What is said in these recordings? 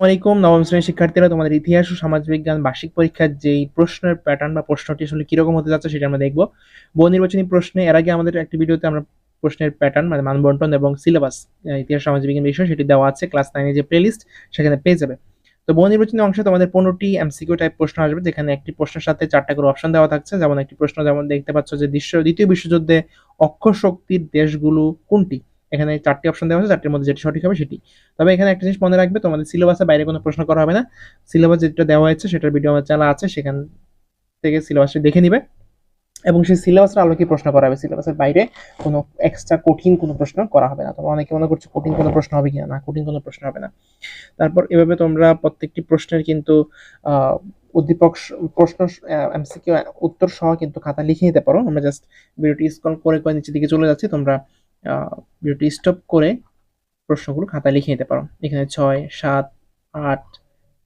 আসসালামাইকুম নবম শ্রেণির শিক্ষার্থীরা, তোমাদের ইতিহাস ও সমাজবিজ্ঞান বার্ষিক পরীক্ষার যেই প্রশ্নের প্যাটার্ন বা প্রশ্নটি আসলে কীরকম হতে যাচ্ছে সেটা আমরা দেখব। বহু নির্বাচনী প্রশ্নে এর আগে আমাদের একটি ভিডিওতে আমরা প্রশ্নের প্যাটার্ন মানে মানবন্টন এবং সিলেবাস ইতিহাস সমাজবিজ্ঞান বিষয় সেটি দেওয়া আছে ক্লাস নাইনে যে প্লেলিস্ট সেখানে পেয়ে যাবে। তো বহু নির্বাচনী অংশে তোমাদের পনেরোটি এমসিকিউ টাইপ প্রশ্ন আসবে, যেখানে একটি প্রশ্নের সাথে চারটা করে অপশন দেওয়া থাকছে। যেমন একটি প্রশ্ন, যেমন দেখতে পাচ্ছ যে বিশ্ব, দ্বিতীয় বিশ্বযুদ্ধে অক্ষর শক্তির দেশগুলো কোনটি? এখানে চারটি অপশন দেওয়া আছে, চারটির মধ্যে যেটি সঠিক হবে সেটি। তবে এখানে একটা জিনিস মনে রাখবে, তোমাদের সিলেবাসের বাইরে কোনো প্রশ্ন করা হবে না। সিলেবাস যেটা দেওয়া হয়েছে, সেটার ভিডিও আমার চ্যানেল আছে, সেখান থেকে সিলেবাসটি দেখে নিবে। এবং সেই সিলেবাসের আলোকে প্রশ্ন করা হবে। সিলেবাসের বাইরে কোনো এক্সট্রা কঠিন কোনো প্রশ্ন করা হবে না। তোমরা অনেকে মনে করছ কঠিন কোনো প্রশ্ন হবে কিনা? না, কঠিন কোনো প্রশ্ন হবে না। তারপর এভাবে তোমরা প্রত্যেকটি প্রশ্নের কিন্তু উদ্দীপক প্রশ্ন এমসিকিউ উত্তর সহ কিন্তু খাতা লিখে নিতে পারো। আমরা জাস্ট ভিডিওটি স্ক্রল করে করে নিচের দিকে চলে যাচ্ছি। তোমরা ভিডিওটি স্টপ করে প্রশ্নগুলো খাতায় লিখে নিতে পারো। এখানে ছয়, সাত, আট,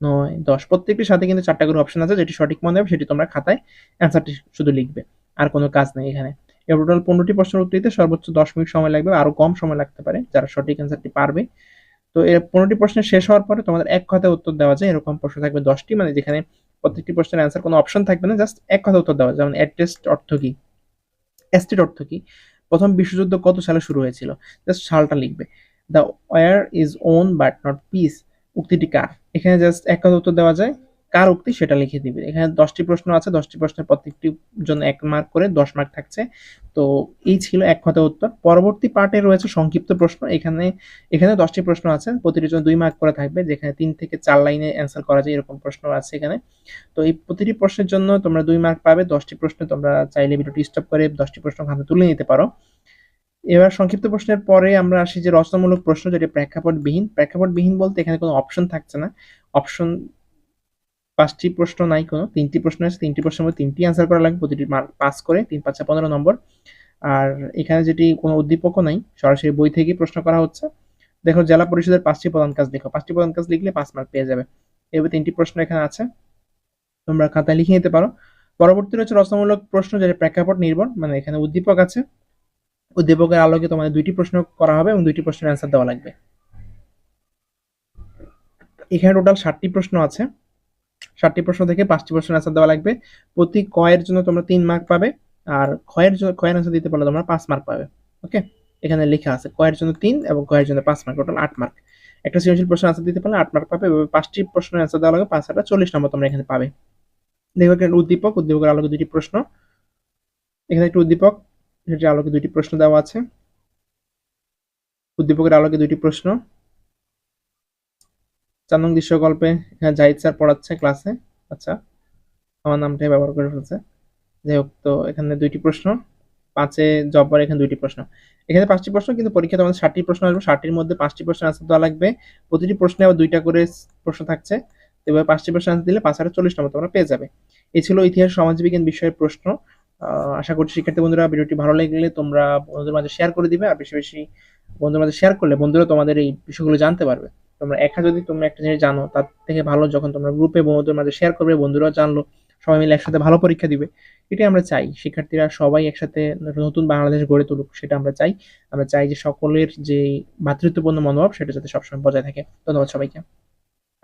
নয়, দশ, প্রত্যেকটির সাথে কিন্তু চারটা করে অপশন আছে, যেটি সঠিক মনে হবে সেটি তোমরা খাতায় অ্যান্সারটি শুধু লিখবে, আর কোনো কাজ নেই এখানে। এবার টোটাল পনেরোটি প্রশ্নের উত্তর দিতে সর্বোচ্চ দশ মিনিট সময় লাগবে, আরও কম সময় লাগতে পারে, যারা সঠিক অ্যান্সারটি পারবে। তো এর পনেরোটি প্রশ্নের শেষ হওয়ার পরে তোমাদের এক কথায় উত্তর দেওয়া যায়, এরকম প্রশ্ন থাকবে দশটি মানে যেখানে প্রত্যেকটি প্রশ্নের অ্যান্সার কোনো অপশন থাকবে না জাস্ট এক কথা উত্তর দেওয়া যায়, যেমন অ্যাডটেস্ট অর্থ কি? এস্টেট অর্থ কি? প্রথম বিশ্বযুদ্ধ কত সালে শুরু হয়েছিল? জাস্ট সালটা লিখবে। The war is won but not peace উক্তিটি কার? এখানে জাস্ট এক কথা উত্তর দেওয়া যায়। কার উক্তি সেটা লিখে দিবে। এখানে দশটি প্রশ্ন আছে, দশটি প্রশ্নের প্রত্যেকটি জন্য এক মার্ক করে দশ মার্ক থাকছে। তো এই ছিল এক কথা উত্তর। পরবর্তী পার্টে রয়েছে সংক্ষিপ্ত প্রশ্ন। এখানে এখানে দশটি প্রশ্ন আছে প্রতিটি জন্য দুই মার্ক করে থাকবে, যেখানে তিন থেকে চার লাইনে অ্যান্সার করা যায় এরকম প্রশ্ন আছে এখানে। তো এই প্রতিটি প্রশ্নের জন্য তোমরা দুই মার্ক পাবে, দশটি প্রশ্নে তোমরা চাইলে ভিডিওটি স্টপ করে দশটি প্রশ্ন খাতে তুলে নিতে পারো। এবার সংক্ষিপ্ত প্রশ্নের পরে আমরা আসি যে রচনামূলক প্রশ্ন যেটি প্রেক্ষাপটবিহীন। প্রেক্ষাপটবিহীন বলতে এখানে কোনো অপশন থাকছে না। অপশন পাঁচটি প্রশ্ন নাই কোনো, তিনটি প্রশ্ন আছে, তিনটি প্রশ্নের মধ্যে তিনটি অ্যান্সার করা লাগবে, প্রতিটি মার্ক পাস করে, তিন পাঁচটা পনেরো নম্বর। আর এখানে যেটি কোনো উদ্দীপকও নাই, সরাসরি বই থেকেই প্রশ্ন করা হচ্ছে। দেখো, জেলা পরিষদের পাঁচটি প্রধান কাজ দেখো পাঁচটি প্রধান কাজ লিখলে পাঁচ মার্ক পেয়ে যাবে। এবার তিনটি প্রশ্ন এখানে আছে। তোমরা খাতায় লিখে নিতে পারো। পরবর্তী রয়েছে রচনামূলক প্রশ্ন, যেটা প্রেক্ষাপট নির্ভর মানে এখানে উদ্দীপক আছে। উদ্দীপকের আলোকে তোমাদের দুইটি প্রশ্ন করা হবে এবং দুইটি প্রশ্নের অ্যান্সার দেওয়া লাগবে। এখানে টোটাল ষাটটি প্রশ্ন আছে। ষাটটি প্রশ্ন থেকে পাঁচটি প্রশ্নের অ্যান্সার দেওয়া লাগবে। প্রতি কয়ের জন্য তোমরা তিন মার্ক পাবে আর ক্ষয়ের জন্য ক্ষয়ের অ্যান্সার দিতে পারলে তোমরা পাঁচ মার্ক পাবে ওকে এখানে লেখা আছে, কয়ের জন্য তিন এবং কয়ের জন্য পাঁচ মার্ক টোটাল আট মার্ক একটা সৃজনশীল প্রশ্ন আনসার দিতে পারলে আট মার্ক পাবে এবং পাঁচটি প্রশ্নের অ্যান্সার দেওয়া লাগবে, পাঁচ হাজার চল্লিশ নম্বর তোমরা এখানে পাবে। দেখো এখানে উদ্দীপক, উদ্দীপকের আলোকে দুটি প্রশ্ন। এখানে একটি উদ্দীপক, সেটির আলোকে দুটি প্রশ্ন দেওয়া আছে। উদ্দীপকের আলোকে দুটি প্রশ্ন। চার নং দৃশ্য গল্পে এখানে জাহিদ স্যার পড়াচ্ছে ক্লাসে আচ্ছা আমার নামটাই ব্যবহার করে ফেলছে। যাই হোক, তো এখানে দুইটি প্রশ্ন। পাঁচে জব্বার এখানে দুইটি প্রশ্ন। এখানে পাঁচটি প্রশ্ন, কিন্তু পরীক্ষাতে আমাদের ষাটটি প্রশ্ন আসবে। ষাটটির মধ্যে পাঁচটি প্রশ্ন আনসার দেওয়া লাগবে। প্রতিটি প্রশ্নে আবার দুইটা করে প্রশ্ন থাকছে। এবার পাঁচটি প্রশ্ন আনসার দিলে পাঁচ হাজার চল্লিশ নম্বর তোমরা পেয়ে যাবে। এ ছিল ইতিহাস সমাজবিজ্ঞান বিষয়ের প্রশ্ন। আশা করছি শিক্ষার্থী বন্ধুরা, ভিডিওটি ভালো লাগলে তোমরা বন্ধুদের মাঝে শেয়ার করে দিবে। আর বেশি বেশি বন্ধুদের মাঝে শেয়ার করলে বন্ধুরা তোমাদের এই বিষয়গুলো জানতে পারবে। তোমরা একা যদি তোমরা একটা জিনিস জানো, তার থেকে ভালো যখন তোমরা গ্রুপে বন্ধুদের মাঝে শেয়ার করবে, বন্ধুরাও জানলো, সবাই মিলে একসাথে ভালো পরীক্ষা দিবে। এটাই আমরা চাই। শিক্ষার্থীরা সবাই একসাথে নতুন বাংলাদেশ গড়ে তুলুক, সেটা আমরা চাই। আমরা চাই যে সকলের যে মাতৃত্বপূর্ণ মনোভাব, সেটা যাতে সবসময় বজায় থাকে। ধন্যবাদ সবাইকে।